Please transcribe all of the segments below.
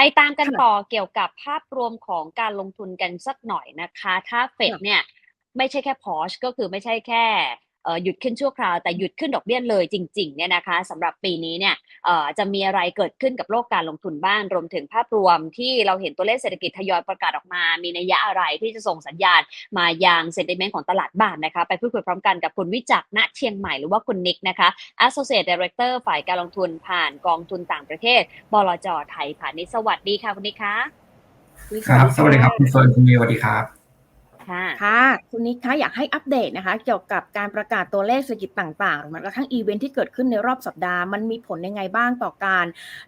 ไปตามกันค่ะต่อเกี่ยวกับภาพรวมของการลงทุนกันสักหน่อยนะคะ ถ้าเฟดค่ะเนี่ย ไม่ใช่แค่พอชก็คือไม่ใช่แค่เอ่อ หยุดขึ้นชั่วคราวแต่หยุดขึ้นดอกเบี้ยเลยจริงๆเนี่ยนะคะสำหรับปีนี้เนี่ยจะมีอะไรเกิดขึ้นกับโลกการลงทุนบ้างรวมถึงภาพรวมที่เราเห็นตัวเลขเศรษฐกิจทยอยประกาศออกมา มีนัยยะอะไรที่จะส่งสัญญาณมายังเซนติเมนต์ของตลาดบ้านนะคะ ไปพูดคุยพร้อมกันกับคุณวิจักรณเชียงใหม่หรือว่าคุณนิกนะคะ Associate Director ฝ่ายการลงทุนผ่านกองทุนต่างประเทศบลจไทยพาณิชสวัสดีค่ะคุณนิกคะครับ สวัสดีครับคุณเฟิร์นคุณมิวสวัสดีครับ ค่ะค่ะคุณนิกคะอยากให้อัปเดตนะคะ เกี่ยวกับการประกาศตัวเลขเศรษฐกิจต่างๆหรือแม้กระทั่งอีเวนท์ที่เกิดขึ้นในรอบสัปดาห์มันมีผลยังไงบ้างต่อการ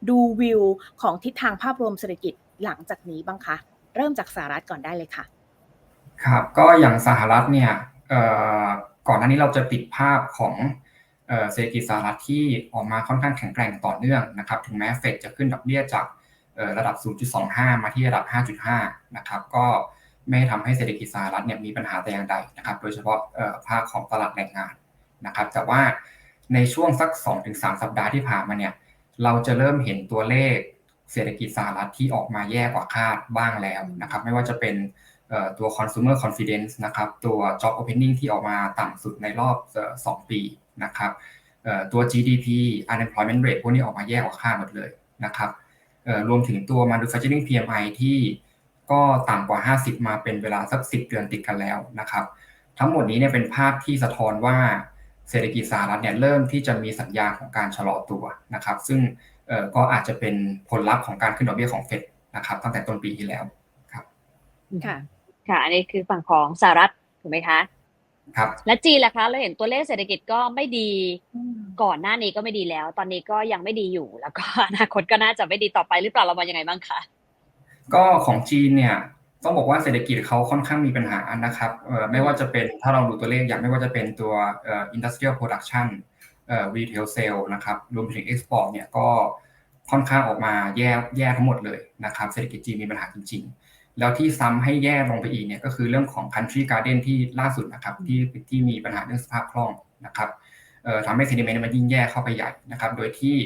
ดูวิวของทิศทางภาพรวมเศรษฐกิจหลังจากนี้บ้างคะเริ่มจากสหรัฐก่อนได้เลยค่ะ ครับก็อย่างสหรัฐเนี่ยเอ่อก่อนหน้านี้เราจะติดภาพของเอ่อเศรษฐกิจสหรัฐที่ออกมาค่อนข้างแข็งแกร่งต่อเนื่องนะครับถึงแม้เฟดจะขึ้นดอกเบี้ยจากเอ่อระดับ 0.25 มาที่ระดับ 5.5 นะครับ ก็ ไม่ทำให้เศรษฐกิจสหรัฐเนี่ยมีปัญหาแต่อย่างใดนะครับ โดยเฉพาะภาคของตลาดแรงงานนะครับ แต่ว่าในช่วงสัก 2-3 สัปดาห์ที่ผ่านมาเนี่ยเราจะเริ่มเห็นตัวเลขเศรษฐกิจสหรัฐที่ออกมาแย่กว่าคาดบ้างแล้วนะครับ ไม่ว่าจะเป็นตัว consumer confidence นะครับ ตัว job opening ที่ออกมาต่ำสุดในรอบเอ่อสองปีนะครับตัว GDP unemployment rate พวกนี้ออกมาแย่กว่าคาดหมดเลยนะครับรวมถึงตัว manufacturing PMI ที่ ก็ต่ำกว่า 50 มาเป็นเวลาสัก 10 เดือนติดกันแล้วนะครับ ทั้งหมดนี้เนี่ยเป็นภาพที่สะท้อนว่าเศรษฐกิจสหรัฐเนี่ยเริ่มที่จะมีสัญญาณของการชะลอตัวนะครับ ซึ่งเอ่อก็อาจจะเป็นผลลัพธ์ของการขึ้นดอกเบี้ยของเฟดนะครับ ตั้งแต่ต้นปีที่แล้วค่ะค่ะ อันนี้คือฝั่งของสหรัฐถูกไหมคะครับและจีนล่ะคะเราเห็นตัวเลขเศรษฐกิจก็ไม่ดีก่อนหน้านี้ก็ไม่ดีแล้ว ตอนนี้ก็ยังไม่ดีอยู่ แล้วก็อนาคตก็น่าจะไม่ดีต่อไปหรือเปล่าเรามองยังไงบ้างคะ ก็ของจีนเนี่ยต้องบอกว่าเศรษฐกิจเขาค่อนข้างมีปัญหานะครับไม่ว่าจะเป็นถ้าเราดูตัวเลขอย่างไม่ว่าจะเป็นตัวเอ่อ industrial production เอ่อ retail sale นะครับรวมถึง export เนี่ยก็ค่อนข้างออกมาแย่แย่ทั้งหมดเลยนะครับเศรษฐกิจจีนมีปัญหาจริง ๆ แล้วที่ซ้ำให้แย่ลงไปอีกเนี่ยก็คือเรื่องของ country garden ที่ล่าสุดนะครับที่ที่มีปัญหาเรื่องสภาพคล่องนะครับทำให้ sentiment มันยิ่งแย่เข้าไปใหญ่นะครับโดยที่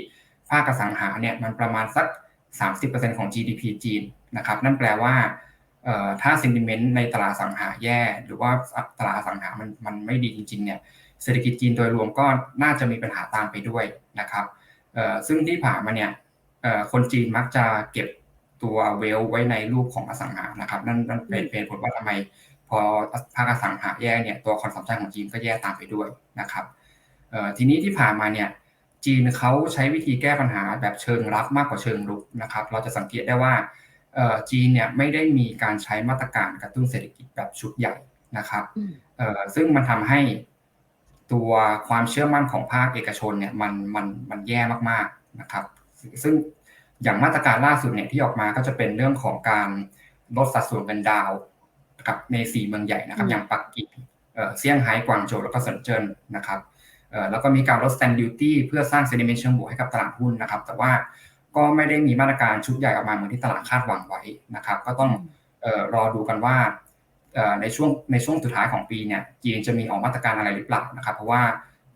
ภาคอสังหาเนี่ยมันประมาณสัก 30%ของ GDP จีน นะครับ นั่นแปลว่าเอ่อถ้า sentiment ในตลาดอสังหาแย่ หรือว่าตลาดอสังหามันมันไม่ดีจริงๆเนี่ยเศรษฐกิจจีนโดยรวมก็น่าจะมีปัญหาตามไปด้วยนะครับเอ่อซึ่งที่ผ่านมาเนี่ยเอ่อคนจีนมักจะเก็บตัวเวลไว้ในรูปของอสังหานะครับ นั่นนั่นเป็นเป็นผลว่าทำไมพอภาคอสังหาแย่เนี่ยตัวคอนซัมชันของจีนก็แย่ตามไปด้วยนะครับเอ่อทีนี้ที่ผ่านมาเนี่ยจีนเขาใช้วิธีแก้ปัญหาแบบเชิงรับมากกว่าเชิงรุกนะครับ เราจะสังเกตได้ว่าเอ่อ จีนเนี่ยไม่ได้มีการใช้มาตรการกระตุ้นเศรษฐกิจแบบชุดใหญ่นะครับอืมเอ่อซึ่งมันทำให้ตัวความเชื่อมั่นของภาคเอกชนเนี่ยมันมันมันแย่มากๆนะครับ ซึ่งอย่างมาตรการล่าสุดเนี่ยที่ออกมาก็จะเป็นเรื่องของการลดสัดส่วนเงินดาวน์นะครับในสี่เมืองใหญ่นะครับอืมอย่างปักกิ่งเอ่อเซี่ยงไฮ้กวางโจวแล้วก็เซินเจิ้นนะครับเอ่อแล้วก็มีการลด stamp duty เพื่อสร้าง sentiment เชิงบวกให้กับตลาดหุ้นนะครับ แต่ว่า ก็ไม่ได้มีมาตรการชุดใหญ่ออกมาเหมือนที่ตลาดคาดหวังไว้นะครับ ก็ต้องเอ่อรอดูกันว่าเอ่อในช่วงในช่วงสุดท้ายของปีเนี่ยจีนจะมีออกมาตรการอะไรหรือเปล่านะครับ เพราะว่า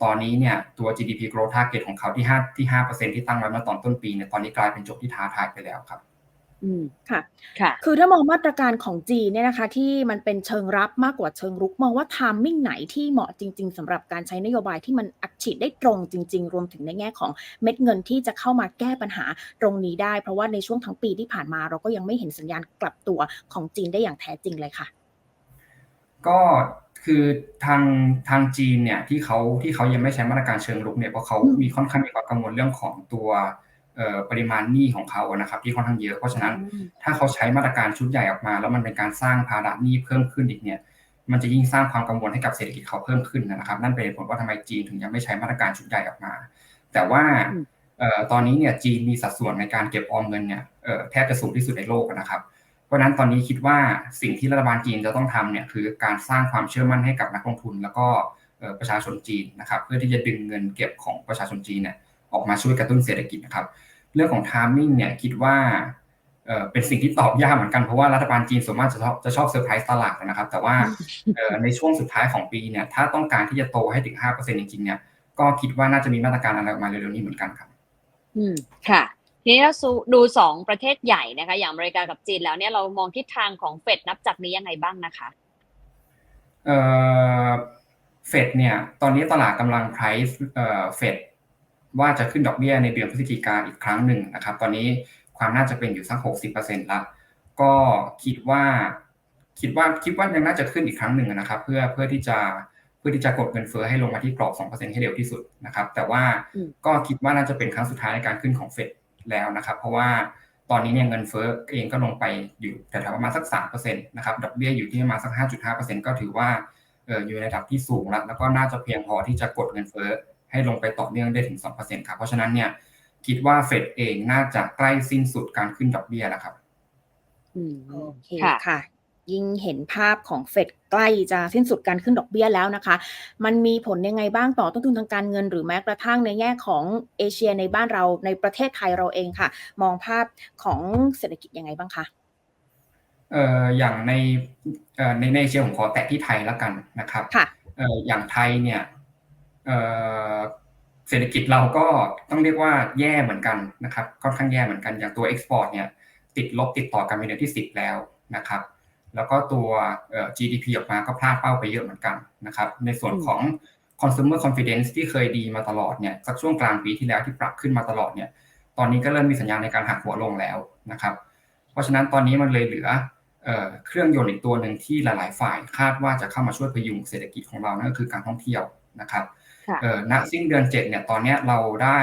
ตอนนี้เนี่ยตัว GDP growth target ของเขาที่5ที่5%ที่ตั้งไว้เมื่อตอนต้นปีเนี่ยตอนนี้กลายเป็นโจทย์ที่ท้าทายไปแล้วครับ อืมค่ะ ค่ะ คือถ้ามองมาตรการของจีนเนี่ยนะคะ ที่มันเป็นเชิงรับมากกว่าเชิงรุก มองว่าไทามมิ่งไหนที่เหมาะจริง ๆสำหรับการใช้นโยบายที่มันอัดฉีดได้ตรงจริง ๆ รวมถึงในแง่ของเม็ดเงินที่จะเข้ามาแก้ปัญหาตรงนี้ได้ เพราะว่าในช่วงทั้งปีที่ผ่านมา เราก็ยังไม่เห็นสัญญาณกลับตัวของจีนได้อย่างแท้จริงเลยค่ะ ก็คือทางทางจีนเนี่ยที่เขาที่เขายังไม่ใช้มาตรการเชิงรุกเนี่ยเพราะเขาอืมมีค่อนข้างมีความกังวลเรื่องของตัวเอ่อ ปริมาณหนี้ของเขาอะนะครับที่ค่อนข้างเยอะ เพราะฉะนั้นถ้าเขาใช้มาตรการชุดใหญ่ออกมา แล้วมันเป็นการสร้างภาระหนี้เพิ่มขึ้นอีกเนี่ยมันจะยิ่งสร้างความกังวลให้กับเศรษฐกิจเขาเพิ่มขึ้นนะครับ นั่นเป็นเหตุผลว่าทำไมจีนถึงยังไม่ใช้มาตรการชุดใหญ่ออกมา แต่ว่าอืมเอ่อตอนนี้เนี่ยจีนมีสัดส่วนในการเก็บออมเงินเนี่ยเอ่อแทบจะสูงที่สุดในโลกนะครับ เพราะฉะนั้นตอนนี้คิดว่าสิ่งที่รัฐบาลจีนจะต้องทำเนี่ยคือการสร้างความเชื่อมั่นให้กับนักลงทุน แล้วก็เอ่อประชาชนจีนนะครับ เพื่อที่จะดึงเงินเก็บของประชาชนจีนเนี่ย ออกมาช่วยกระตุ้นเศรษฐกิจนะครับ เรื่องของ timing เนี่ยคิดว่าเอ่อเป็นสิ่งที่ตอบยากเหมือนกันเพราะว่ารัฐบาลจีนส่วนมากจะชอบจะชอบเซอร์ไพรส์ตลาดนะครับ แต่ว่าเอ่อในช่วงสุดท้ายของปีเนี่ยถ้าต้องการที่จะโตให้ถึง 5%จริงๆเนี่ยก็คิดว่าน่าจะมีมาตรการอะไรออกมาเร็วๆนี้เหมือนกันครับ อืมค่ะทีทีนี้เราดูสองประเทศใหญ่นะคะ อย่างอเมริกากับจีนแล้วเนี่ยเรามองทิศทางของเฟดนับจากนี้ยังไงบ้างนะคะเอ่อเฟดเนี่ย ตอนนี้ตลาดกำลัง price เอ่อเฟด ว่าจะขึ้นดอกเบี้ยในเดือนพฤศจิกาอีกครั้งหนึ่งนะครับ ตอนนี้ความน่าจะเป็นอยู่สักหกสิบเปอร์เซ็นต์ละก็คิดว่าคิดว่าคิดว่ายังน่าจะขึ้นอีกครั้งหนึ่งนะครับ เพื่อเพื่อที่จะเพื่อที่จะกดเงินเฟ้อให้ลงมาที่กรอบสองเปอร์เซ็นให้เร็วที่สุดนะครับ แต่ว่าก็คิดว่าน่าจะเป็นครั้งสุดท้ายในการขึ้นของเฟดแล้วนะครับ เพราะว่าตอนนี้เนี่ยเงินเฟ้อเองก็ลงไปอยู่แถวๆประมาณสักสามเปอร์เซ็นะครับ ดอกเบี้ยอยู่ที่ประมาณสักห้าจุดห้าเปอร์เซ็นต์ก็ถือว่าอออยู่ในระดับที่สูงแล้วแล้วก็น่าจะเพียงพอที่จะกดเงินเฟ้อ ให้ลงไปต่อเนื่องได้ถึงสองเปอร์เซ็นต์ครับ เพราะฉะนั้นเนี่ยคิดว่าเฟดเองน่าจะใกล้สิ้นสุดการขึ้นดอกเบี้ยแล้วครับอืมโอเคค่ะค่ะ ยิ่งเห็นภาพของเฟดใกล้จะสิ้นสุดการขึ้นดอกเบี้ยแล้วนะคะ มันมีผลยังไงบ้างต่อต้นทุนทางการเงินหรือแม้กระทั่งในแง่ของเอเชียในบ้านเราในประเทศไทยเราเองค่ะ มองภาพของเศรษฐกิจยังไงบ้างคะเอ่ออย่างในเอ่อในในเอเชียผมขอแตะที่ไทยแล้วกันนะครับค่ะเอ่ออย่างไทยเนี่ย เศรษฐกิจเราก็ต้องเรียกว่าแย่เหมือนกันนะครับค่อนข้างแย่เหมือนกันอย่างตัวเอ็กซ์พอร์ตเนี่ยติดลบติดต่อกันเป็นเดือนที่ 10 แล้วนะครับ แล้วก็ตัว GDP ออกมาก็พลาดเป้าไปเยอะเหมือนกันนะครับ ในส่วนของ consumer confidence ที่เคยดีมาตลอดเนี่ยสักช่วงกลางปีที่แล้วที่ปรับขึ้นมาตลอดเนี่ย ตอนนี้ก็เริ่มมีสัญญาณในการหักหัวลงแล้วนะครับ เพราะฉะนั้นตอนนี้มันเลยเหลือเออเครื่องยนต์อีกตัวหนึ่งที่หลาย ๆ ฝ่ายคาดว่าจะเข้ามาช่วยพยุงเศรษฐกิจของเรานั่นก็คือการท่องเที่ยวนะครับ ณสิ้นเดือนเจ็ดเนี่ยตอนเนี้ยเราได้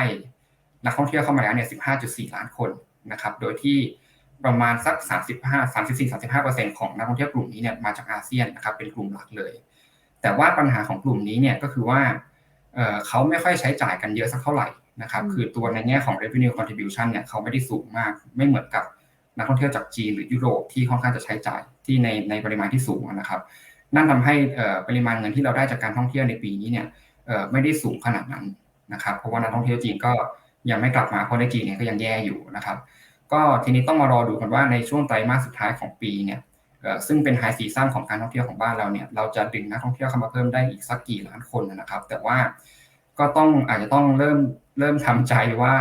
นักท่องเที่ยวเข้ามาแล้วเนี่ย15.4ล้านคนนะครับ โดยที่ประมาณสัก35 34 35เปอร์เซ็นต์ของนักท่องเที่ยวกลุ่มนี้เนี่ยมาจากอาเซียนนะครับเป็นกลุ่มหลักเลย แต่ว่าปัญหาของกลุ่มนี้เนี่ยก็คือว่าเอ่อเขาไม่ค่อยใช้จ่ายกันเยอะสักเท่าไหร่นะครับอืมคือตัวในแง่ของ revenue contribution เนี่ยเขาไม่ได้สูงมาก ไม่เหมือนกับนักท่องเที่ยวจากจีนหรือยุโรปที่ค่อนข้างจะใช้จ่ายที่ในในปริมาณที่สูงนะครับ นั่นทำให้เอ่อปริมาณเงินที่เราได้จากการท่องเที่ยวในปีนี้เนี่ยเอ่อ ไม่ได้สูงขนาดนั้นนะครับเพราะว่านักท่องเที่ยวจีนก็ยังไม่กลับมาเพราะในจีนเนี่ยก็ยังแย่อยู่นะครับ ก็ทีนี้ต้องมารอดูกันว่าในช่วงไตรมาสสุดท้ายของปีเนี่ยซึ่งเป็นไฮซีซั่นของการท่องเที่ยวของบ้านเราเนี่ยเราจะดึงนักท่องเที่ยวเข้ามาเพิ่มได้อีกสักกี่ล้านคนนะครับ แต่ว่าก็ต้องอาจจะต้องเริ่มเริ่มทำใจว่า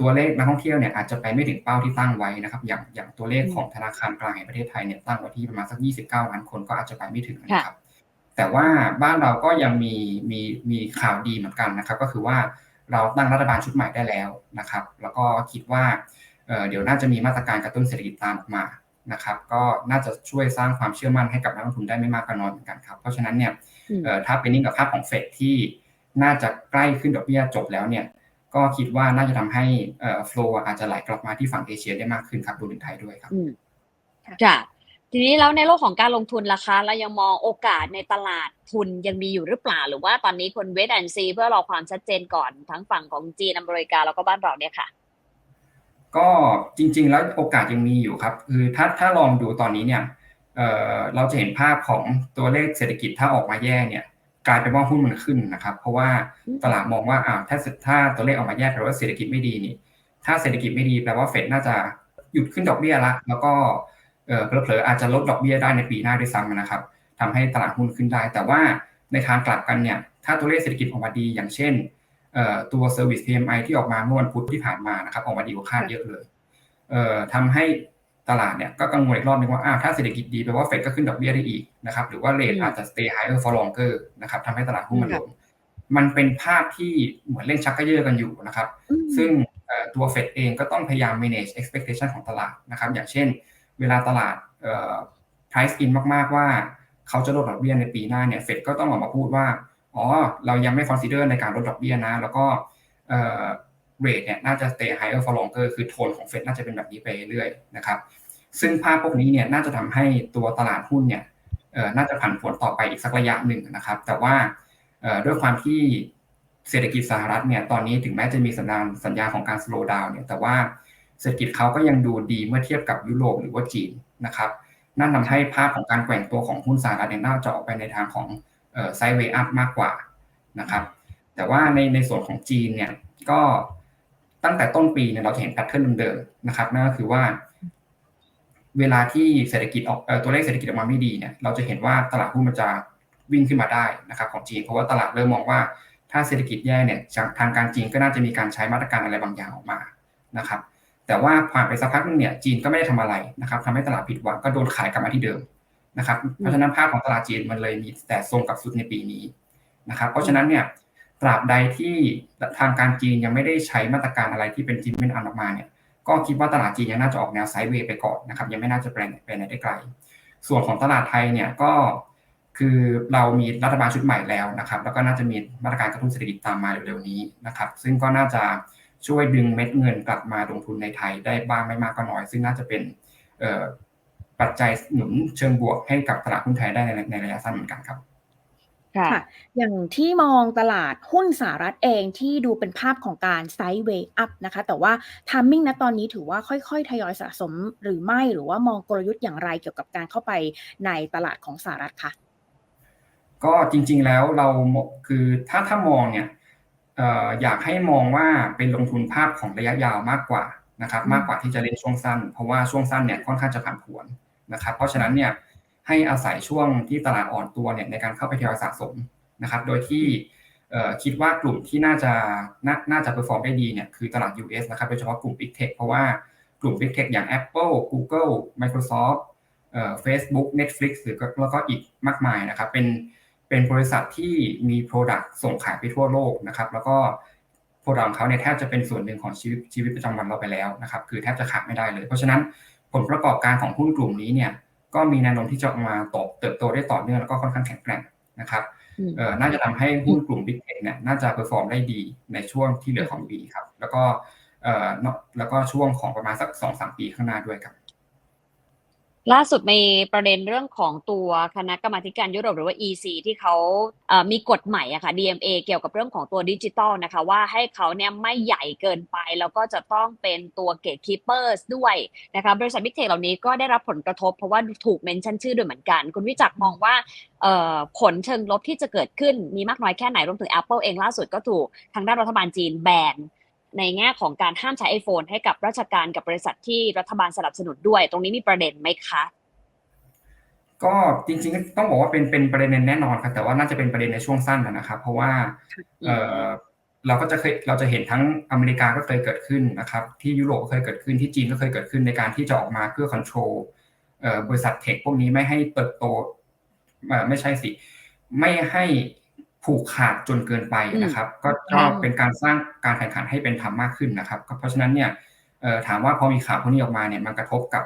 ตัวเลขนักท่องเที่ยวเนี่ยอาจจะไปไม่ถึงเป้าที่ตั้งไว้นะครับ อย่างอย่างตัวเลขของธนาคารกลางแห่งประเทศไทยเนี่ยตั้งไว้ที่ประมาณสัก 29 ล้านคนก็อาจจะไปไม่ถึงนะครับ แต่ว่าบ้านเราก็ยังมีมีมีข่าวดีเหมือนกันนะครับ ก็คือว่าเราตั้งรัฐบาลชุดใหม่ได้แล้วนะครับ แล้วก็คิดว่าเอ่อเดี๋ยวน่าจะมีมาตรการกระตุ้นเศรษฐกิจตามออกมานะครับ ก็น่าจะช่วยสร้างความเชื่อมั่นให้กับนักลงทุนได้ไม่มากก็น้อยเหมือนกันครับ เพราะฉะนั้นเนี่ยอืมเอ่อถ้าเป็นนิ่งกับภาพของเฟดที่น่าจะใกล้ขึ้นดอกเบี้ยจบแล้วเนี่ย ก็คิดว่าน่าจะทำให้เอ่อ flow อาจจะไหลกลับมาที่ฝั่งเอเชียได้มากขึ้นครับรวมถึงไทยด้วยครับอืมค่ะจ้ะ ทีนี้แล้วในโลกของการลงทุนล่ะคะ เรายังมองโอกาสในตลาดทุนยังมีอยู่หรือเปล่า หรือว่าตอนนี้คนเวทแอนซีเพื่อรอความชัดเจนก่อนทั้งฝั่งของจีนอเมริกาแล้วก็บ้านเราเนี่ยค่ะ ก็จริง ๆ แล้วโอกาสยังมีอยู่ครับ คือถ้าถ้าลองดูตอนนี้เนี่ยเอ่อเราจะเห็นภาพของตัวเลขเศรษฐกิจถ้าออกมาแย่เนี่ยกลายเป็นว่าหุ้นมันขึ้นนะครับ เพราะว่าอืมตลาดมองว่าอ้าวถ้าถ้าตัวเลขออกมาแย่แปลว่าเศรษฐกิจไม่ดีนี่ ถ้าเศรษฐกิจไม่ดีแปลว่าเฟดน่าจะหยุดขึ้นดอกเบี้ยละแล้วก็ เอ่อเผลอๆอาจจะลดดอกเบี้ยได้ในปีหน้าด้วยซ้ำนะครับทำให้ตลาดหุ้นขึ้นได้ แต่ว่าในทางกลับกันเนี่ยถ้าตัวเลขเศรษฐกิจออกมาดี อย่างเช่นเอ่อตัว Service PMI ที่ออกมาเมื่อวันพุธที่ผ่านมานะครับออกมาดีกว่าคาดเยอะเลยเอ่อทำให้ตลาดเนี่ยก็กังวลอีกรอบนึงว่าอ้าวถ้าเศรษฐกิจดีแปลว่าเฟดก็ขึ้นดอกเบี้ยได้อีกนะครับหรือว่าเรทอืมอาจจะ stay higher for longer นะครับทำให้ตลาดหุ้นมันคลรับงมันเป็นภาพที่เหมือนเล่นชักกระเยอะกันอยู่นะครับอืมซึ่งเอ่อตัวเฟดเองก็ต้องพยายาม manage expectation ของตลาดนะครับ อย่างเช่น เวลาตลาดเอ่อ price in มากๆว่าเขาจะลดดอกเบี้ยในปีหน้าเนี่ยเฟดก็ต้องออกมาพูดว่า อ๋อ เรายังไม่ consider ในการลดดอกเบี้ยนะ แล้วก็เอ่อ rate เนี่ยน่าจะ stay higher for longer คือโทนของเฟดน่าจะเป็นแบบนี้ไปเรื่อยๆนะครับ ซึ่งภาพพวกนี้เนี่ยน่าจะทำให้ตัวตลาดหุ้นเนี่ยเอ่อน่าจะผันผวนต่อไปอีกสักระยะหนึ่งนะครับ แต่ว่าเอ่อด้วยความที่เศรษฐกิจสหรัฐเนี่ยตอนนี้ถึงแม้จะมีสัญญาณสัญญาของการ slow down เนี่ยแต่ว่า เศรษฐกิจเขาก็ยังดูดีเมื่อเทียบกับยุโรปหรือว่าจีนนะครับนั่นทำให้ภาพของการแกว่งตัวของหุ้นสหรัฐเนี่ยน่าจะออกไปในทางของไซด์เวย์อัพมากกว่านะครับแต่ว่าในในส่วนของจีนเนี่ยก็ตั้งแต่ต้นปีเนี่ยเราจะเห็นแพทเทิร์นเดิมๆนะครับนั่นก็คือว่า เวลาที่เศรษฐกิจออกตัวเลขเศรษฐกิจออกมาไม่ดีเนี่ยเราจะเห็นว่าตลาดหุ้นมันจะวิ่งขึ้นมาได้นะครับของจีน เพราะว่าตลาดเริ่มมองว่าถ้าเศรษฐกิจแย่เนี่ยทางการจีนก็น่าจะมีการใช้มาตรการอะไรบางอย่างออกมานะครับ แต่ว่าผ่านไปสักพักนึงเนี่ยจีนก็ไม่ได้ทำอะไรนะครับทำให้ตลาดผิดหวังก็โดนขายกลับมาที่เดิมนะครับเพราะฉะนั้นภาพของตลาดจีนมันเลยมีแต่ทรงกับสุดในปีนี้นะครับ เพราะฉะนั้นเนี่ยตราบใดที่ทางการจีนยังไม่ได้ใช้มาตรการอะไรที่เป็นจิมเป็นอันออกมาเนี่ยก็คิดว่าตลาดจีนยังน่าจะออกแนวไซด์เวย์ไปก่อนนะครับยังไม่น่าจะไปไหนไปไหนได้ไกล ส่วนของตลาดไทยเนี่ยก็คือเรามีรัฐบาลชุดใหม่แล้วนะครับ แล้วก็น่าจะมีมาตรการกระตุ้นเศรษฐกิจตามมาเร็วๆนี้นะครับ ซึ่งก็น่าจะ ช่วยดึงเม็ดเงินกลับมาลงทุนในไทยได้บ้างไม่มากก็น้อย ซึ่งน่าจะเป็นปัจจัยหนุนเชิงบวกให้กับตลาดหุ้นไทยได้ในในระยะสั้นเหมือนกันครับค่ะ อย่างที่มองตลาดหุ้นสหรัฐเองที่ดูเป็นภาพของการไซด์เวย์อัพนะคะ แต่ว่าทามมิ่งณตอนนี้ถือว่าค่อยๆ ทยอยสะสมหรือไม่หรือว่ามองกลยุทธ์อย่างไรเกี่ยวกับการเข้าไปในตลาดของสหรัฐคะก็จริงๆแล้วเราคือถ้าถ้ามองเนี่ย อยากให้มองว่าเป็นลงทุนภาพของระยะยาวมากกว่านะครับ มากกว่าที่จะเล่นช่วงสั้น เพราะว่าช่วงสั้นเนี่ยค่อนข้างจะผันผวนนะครับ เพราะฉะนั้นเนี่ยให้อาศัยช่วงที่ตลาดอ่อนตัวเนี่ยในการเข้าไปทยอยสะสมนะครับ โดยที่คิดว่ากลุ่มที่น่าจะน่าจะเปอร์ฟอร์มได้ดีเนี่ยคือตลาด US นะครับโดยเฉพาะกลุ่ม Big Tech เพราะว่ากลุ่ม Big Tech อย่าง Apple Google Microsoft เอ่อ Facebook Netflix หรือแล้วก็อีกมากมายนะครับ เป็น เป็นบริษัทที่มี Product ส่งขายไปทั่วโลกนะครับ แล้วก็ Product ของเขาเนี่ยแทบจะเป็นส่วนหนึ่งของชีวิตชีวิตประจำวันเราไปแล้วนะครับ คือแทบจะขาดไม่ได้เลย เพราะฉะนั้นผลประกอบการของหุ้นกลุ่มนี้เนี่ยก็มีแนวโน้มที่จะมาโตเติบโตได้ต่อเนื่องแล้วก็ค่อนข้างแข็งแกร่งนะครับเอ่อน่าจะทำให้หุ้นกลุ่ม Big Tech เนี่ยน่าจะเปอร์ฟอร์มได้ดีในช่วงที่เหลือของปีครับ แล้วก็เอ่อแล้วก็ช่วงของประมาณสักสองสามปีข้างหน้าด้วยครับ ล่าสุดมีประเด็นเรื่องของตัวคณะกรรมาการยุโรปหรือว่า EC ที่เขามีกฎใหม่อะค่ะ DMA เกี่ยวกับเรื่องของตัวดิจิตอลนะคะว่าให้เขาเนี่ยไม่ใหญ่เกินไป แล้วก็จะต้องเป็นตัวเกตคีเปอร์ด้วยนะคะบริษัทบิ๊กเทคเหล่านี้ก็ได้รับผลกระทบเพราะว่าถูกเมนชั่นชื่อด้วยเหมือนกัน คุณวิจักมองว่าผลเชิงลบที่จะเกิดขึ้นมีมากน้อยแค่ไหนรวมถึง Apple เองล่าสุดก็ถูกทางด้านรัฐบาลจีนแบน ในแง่ของการห้ามใช้ iPhone ให้กับราชการกับบริษัทที่รัฐบาลสนับสนุนด้วย ตรงนี้มีประเด็นไหมคะ ก็จริงๆต้องบอกว่าเป็นเป็นประเด็นแน่นอนครับแต่ว่าน่าจะเป็นประเด็นในช่วงสั้นนะครับ เพราะว่าเออเราก็จะเคยเราจะเห็นทั้งอเมริกาก็เคยเกิดขึ้นนะครับ ที่ยุโรปก็เคยเกิดขึ้นที่จีนก็เคยเกิดขึ้นในการที่จะออกมาเพื่อควบคุมบริษัทเทคพวกนี้ไม่ให้เติบโตไม่ใช่สิ ไม่ให้ ผูกขาดจนเกินไปนะครับก็เป็นการสร้างการแข่งขันให้เป็นธรรมมากขึ้นนะครับเพราะฉะนั้นเนี่ยถามว่าพอมีข่าวพวกนี้ออกมาเนี่ยมันกระทบกับ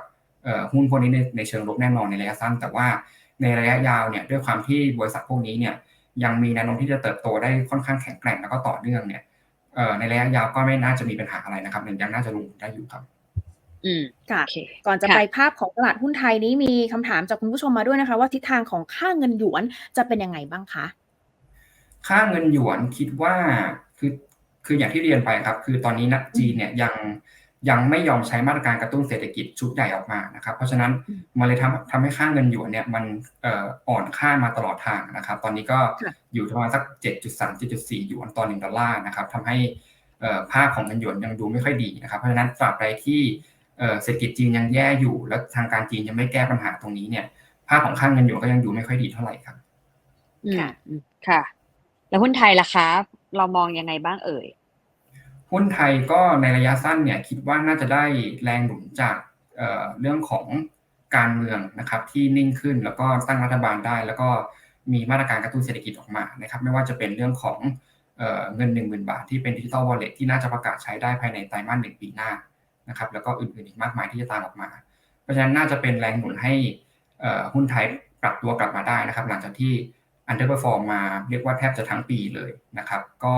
หุ้นพวกนี้ในในเชิงลบแน่นอนในระยะสั้น แต่ว่าในระยะยาวเนี่ยด้วยความที่บริษัทพวกนี้เนี่ยยังมีแนวโน้มที่จะเติบโตได้ค่อนข้างแข็งแกร่งแล้วก็ต่อเนื่องเนี่ยในระยะยาวก็ไม่น่าจะมีปัญหาอะไรนะครับยังน่าจะลงได้อยู่ครับอืมค่ะก่อนจะไปภาพของตลาดหุ้นไทยนี้มีคำถามจากคุณผู้ชมมาด้วยนะคะ ว่าทิศทางของค่าเงินหยวนจะเป็นยังไงบ้างคะ ค่าเงินหยวนคิดว่าคือคืออย่างที่เรียนไปครับ คือตอนนี้นะจีนเนี่ยยังยังไม่ยอมใช้มาตรการกระตุ้นเศรษฐกิจชุดใหญ่ออกมานะครับ เพราะฉะนั้นมันเลยทำทำให้ค่าเงินหยวนเนี่ยมันอ่อนค่ามาตลอดทางนะครับ ตอนนี้ก็อยู่ประมาณสัก 7.3 7.4หยวนต่อ1ดอลลาร์นะครับทำให้ภาพของเงินหยวนยังดูไม่ค่อยดีนะครับ เพราะฉะนั้นตราบใดที่เศรษฐกิจจีนยังแย่อยู่ แล้วทางการจีนยังไม่แก้ปัญหาตรงนี้เนี่ย ภาพของค่าเงินหยวนก็ยังดูไม่ค่อยดีเท่าไหร่ครับ ค่ะค่ะ แล้วหุ้นไทยล่ะคะ เรามองยังไงบ้างเอ่ย หุ้นไทยก็ในระยะสั้นเนี่ยคิดว่าน่าจะได้แรงหนุนจากเเรื่องของการเมืองนะครับที่นิ่งขึ้นแล้วก็ตั้งรัฐบาลได้ แล้วก็มีมาตรการกระตุ้นเศรษฐกิจออกมานะครับไม่ว่าจะเป็นเรื่องของเงิน 1 0,000 บาท ที่เป็นดิจิตอลวอลเล็ตที่น่าจะประกาศใช้ได้ภายในไตรมาสหนึ่งปีหน้านะครับแล้วก็อื่นๆอีกมากมายที่จะตามออกมา เพราะฉะนั้นน่าจะเป็นแรงหนุนให้หุ้นไทยปรับตัวกลับมาได้นะครับ หลังจากที่ อันเดอร์เปอร์ฟอร์มมาเรียกว่าแทบจะทั้งปีเลยนะครับ ก็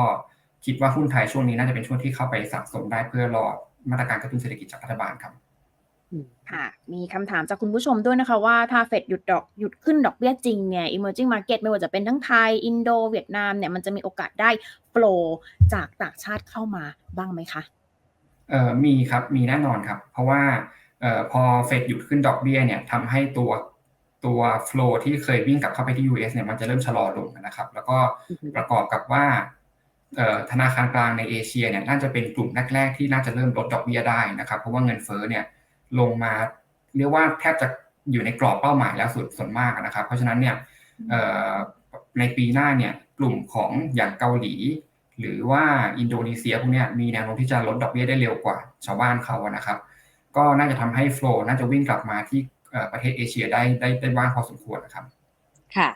คิดว่าหุ้นไทยช่วงนี้น่าจะเป็นช่วงที่เข้าไปสะสมได้เพื่อรอมาตรการกระตุ้นเศรษฐกิจจากรัฐบาลครับค่ะ มีคำถามจากคุณผู้ชมด้วยนะคะว่าถ้าเฟดหยุดดอกหยุดขึ้นดอกเบี้ยจริงเนี่ย emerging market ไม่ว่าจะเป็นทั้งไทย อินโด เวียดนามเนี่ยมันจะมีโอกาสได้โฟลจากต่างชาติเข้ามาบ้างไหมคะ เอ่อมีครับ มีแน่นอนครับ เพราะว่าเอ่อพอเฟดหยุดขึ้นดอกเบี้ยเนี่ยทำให้ตัว ตัวโฟลที่เคยวิ่งกลับเข้าไปที่ US เนี่ยมันจะเริ่มชะลอลงนะครับ แล้วก็ประกอบกับว่าธนาคารกลางในเอเชียเนี่ยน่าจะเป็นกลุ่มแรกๆที่น่าจะเริ่มลดดอกเบี้ยได้นะครับ เพราะว่าเงินเฟ้อเนี่ยลงมาเรียกว่าแทบจะอยู่ในกรอบเป้าหมายแล้วสุดส่วนมากนะครับ เพราะฉะนั้นเนี่ยในปีหน้าเนี่ยกลุ่มของอย่างเกาหลีหหรือว่าอินโดนีเซียพวกเนี้ยมีแนวโน้มที่จะลดดอกเบี้ยได้เร็วกว่าชาวบ้านเขาอะนะครับ ก็น่าจะทำให้โฟลน่าจะวิ่งกลับมาที่เอ่อ ประเทศเอเชียได้ได้ได้บ้างพอสมควรนะครับ ค่ะ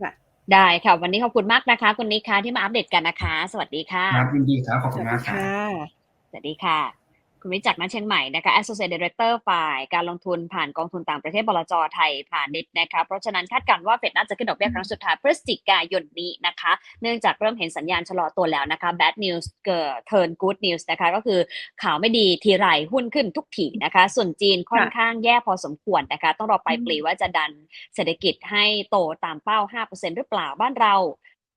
ค่ะได้ค่ะ วันนี้ขอบคุณมากนะคะ คุณนิกคะที่มาอัปเดตกันนะคะ สวัสดีค่ะครับยินดีครับขอบสคุณวัสมาดีกครับค่ะสวัสดีค่ะ คุณวิจักรนันเชียงใหม่นะคะ Associate Director ฝ่ายการลงทุนผ่านกองทุนต่างประเทศบลจไทยผ่านนิดนะคะเพราะฉะนั้นคาดการณ์ว่าเฟดน่าจะขึ้นดอกเบี้ยครั้งสุดท้ายพฤศจิกายนนี้นะคะ เนื่องจากเริ่มเห็นสัญญาณชะลอตัวแล้วนะคะ bad news เกิด turn good news นะคะ ก็คือข่าวไม่ดีทีไรหุ้นขึ้นทุกทีนะคะ ส่วนจีนค่อนข้างแย่พอสมควรนะคะ ต้องรอปลายปีว่าจะดันเศรษฐกิจให้โตตามเป้า 5%หรือเปล่าบ้านเรา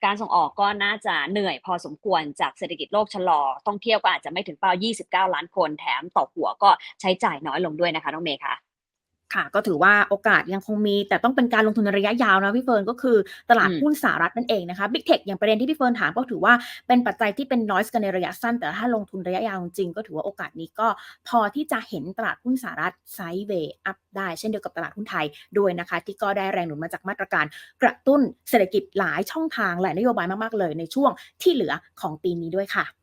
การส่งออกก็น่าจะเหนื่อยพอสมควรจากเศรษฐกิจโลกชะลอท่องเที่ยวก็อาจจะไม่ถึงเป้า 29 ล้านคนแถมต่อหัวก็ใช้จ่ายน้อยลงด้วยนะคะน้องเมย์คะ ค่ะก็ถือว่าโอกาสยังคงมีแต่ต้องเป็นการลงทุนในระยะยาวนะพี่เฟิร์นก็คือตลาดอืมหุ้นสหรัฐนั่นเองนะคะบิ๊กเทคอย่างประเด็นที่พี่เฟิร์นถามก็ถือว่าเป็นปัจจัยที่เป็น noise กันในระยะสั้น แต่ถ้าลงทุนระยะยาวจริงๆก็ถือว่าโอกาสนี้ก็พอที่จะเห็นตลาดหุ้นสหรัฐไซด์เวย์อัพได้ เช่นเดียวกับตลาดหุ้นไทยด้วยนะคะ ที่ก็ได้แรงหนุนมาจากมาตรการกระตุ้นเศรษฐกิจหลายช่องทางและนโยบายมากๆเลยในช่วงที่เหลือของปีนี้ด้วยค่ะ